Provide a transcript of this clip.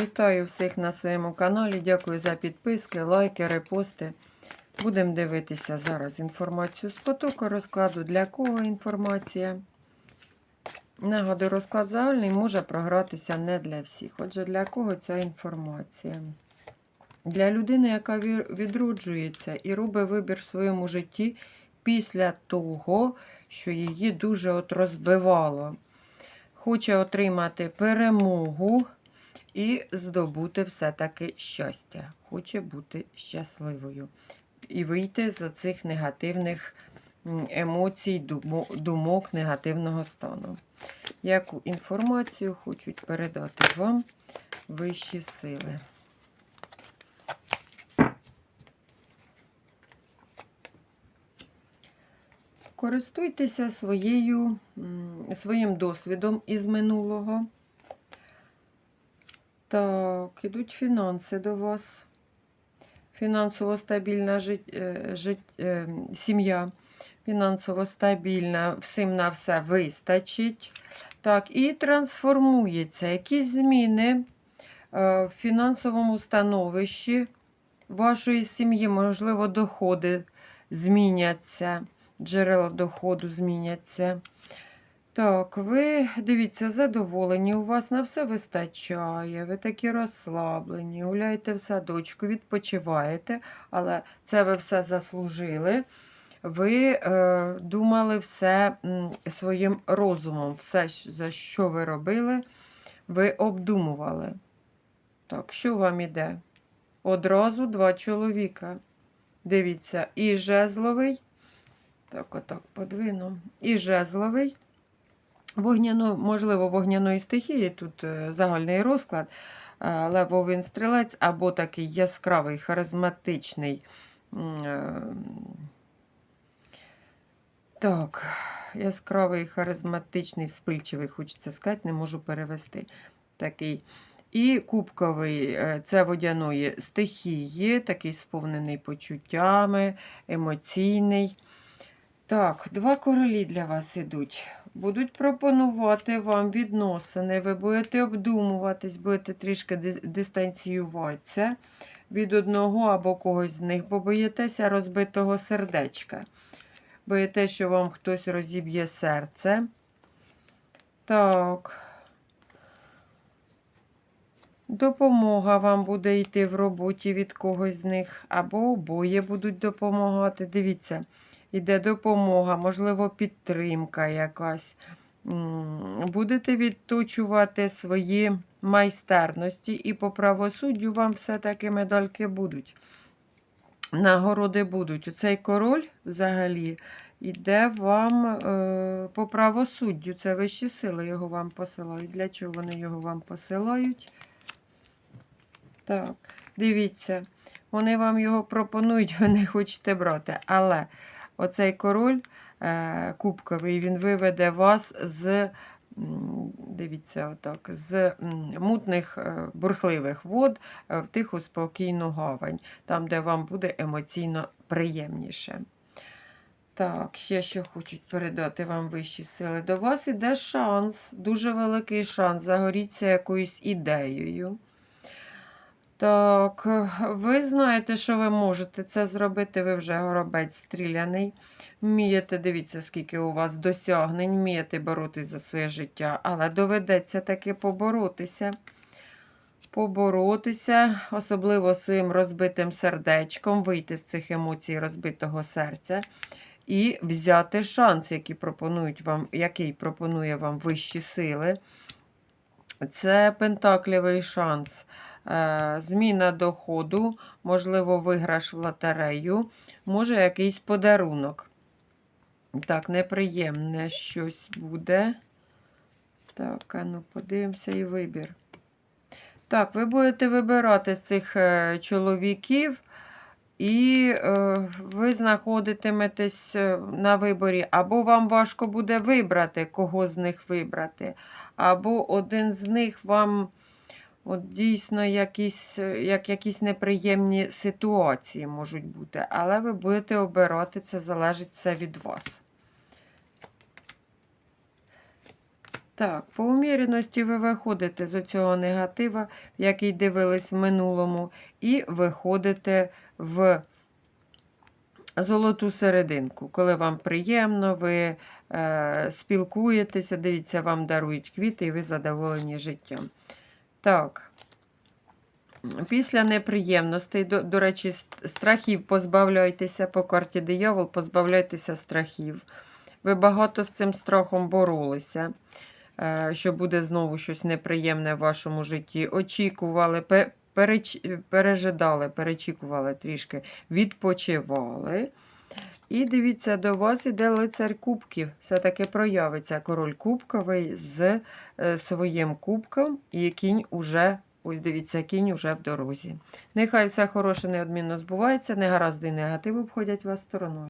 Вітаю всіх на своєму каналі. Дякую за підписки, лайки, репости. Будемо дивитися зараз інформацію з потоку розкладу. Для кого інформація? Нагадую, розклад загальний може програтися не для всіх. Отже, для кого ця інформація? Для людини, яка відроджується і робить вибір в своєму житті після того, що її дуже от розбивало. Хоче отримати перемогу і здобути все-таки щастя. Хоче бути щасливою. І вийти з цих негативних емоцій, думок негативного стану. Яку інформацію хочуть передати вам вищі сили? Користуйтеся своєю, своїм досвідом із минулого. Так, ідуть фінанси до вас. Фінансово стабільна жит, е, жит, е, сім'я. Фінансово стабільна, всім на все вистачить. Так, і трансформується. Якісь зміни е, в фінансовому становищі вашої сім'ї, можливо, доходи зміняться, джерела доходу зміняться. Так, ви дивіться, задоволені, у вас на все вистачає, ви такі розслаблені, гуляєте в садочку, відпочиваєте, але це ви все заслужили. Ви е, думали все своїм розумом, все, за що ви робили, ви обдумували. Так, що вам іде? Одразу два чоловіка. Дивіться, і жезловий. Так, отак подвину. І жезловий. Вогняно, можливо, вогняної стихії, тут е, загальний розклад, е, левовий стрілець або такий яскравий, харизматичний. е, Так, яскравий, харизматичний, вспильчивий, хочеться сказати, не можу перевести. Такий. І кубковий е, це водяної стихії, такий сповнений почуттями, емоційний. Так, два королі для вас ідуть. Будуть пропонувати вам відносини, ви будете обдумуватись, будете трішки дистанціюватися від одного або когось з них, бо боїтеся розбитого сердечка. Боїтеся, що вам хтось розіб'є серце. Так. Допомога вам буде йти в роботі від когось з них, або обоє будуть допомагати. Дивіться, іде допомога, можливо, підтримка якась. Будете відточувати свої майстерності, і по правосуддю вам все-таки медальки будуть. Нагороди будуть. Оцей король взагалі йде вам е, по правосуддю. Це вищі сили його вам посилають. Для чого вони його вам посилають? Так, дивіться, вони вам його пропонують, ви не хочете брати. Але оцей король е, кубковий, він виведе вас з, дивіться, отак, з мутних е, бурхливих вод е, в тиху спокійну гавань, там, де вам буде емоційно приємніше. Так, ще що хочуть передати вам вищі сили. До вас іде шанс, дуже великий шанс загоріться якоюсь ідеєю. Так, ви знаєте, що ви можете це зробити, ви вже горобець стріляний. Вмієте, дивіться, скільки у вас досягнень, вмієте боротись за своє життя, але доведеться таки поборотися. Поборотися, особливо своїм розбитим сердечком, вийти з цих емоцій розбитого серця і взяти шанс, який пропонують вам, який пропонує вам вищі сили. Це пентаклівий шанс. Е, Зміна доходу, можливо, виграш в лотерею, може якийсь подарунок. Так, неприємне щось буде. Так, а ну подивимося і вибір. Так, ви будете вибирати з цих е, чоловіків, і е, ви знаходитиметесь на виборі, або вам важко буде вибрати, кого з них вибрати, або один з них вам от дійсно якісь, е, як якісь неприємні ситуації можуть бути, але ви будете обирати, це залежить все від вас. Так, по уміряності ви виходите з цього негатива, який дивились в минулому, і виходите в золоту серединку, коли вам приємно, ви е, спілкуєтеся, дивіться, вам дарують квіти, і ви задоволені життям. Так. Після неприємностей, до, до речі, страхів позбавляйтеся по карті диявол, позбавляйтеся страхів. Ви багато з цим страхом боролися, е, що буде знову щось неприємне в вашому житті. Очікували, переч, пережидали, перечікували трішки, відпочивали. І дивіться, до вас іде лицар кубків. Все-таки проявиться король кубковий з е, своїм кубком, і кінь уже, ось дивіться, кінь уже в дорозі. Нехай все хороше неодмінно збувається, негаразди і негатив обходять вас стороною.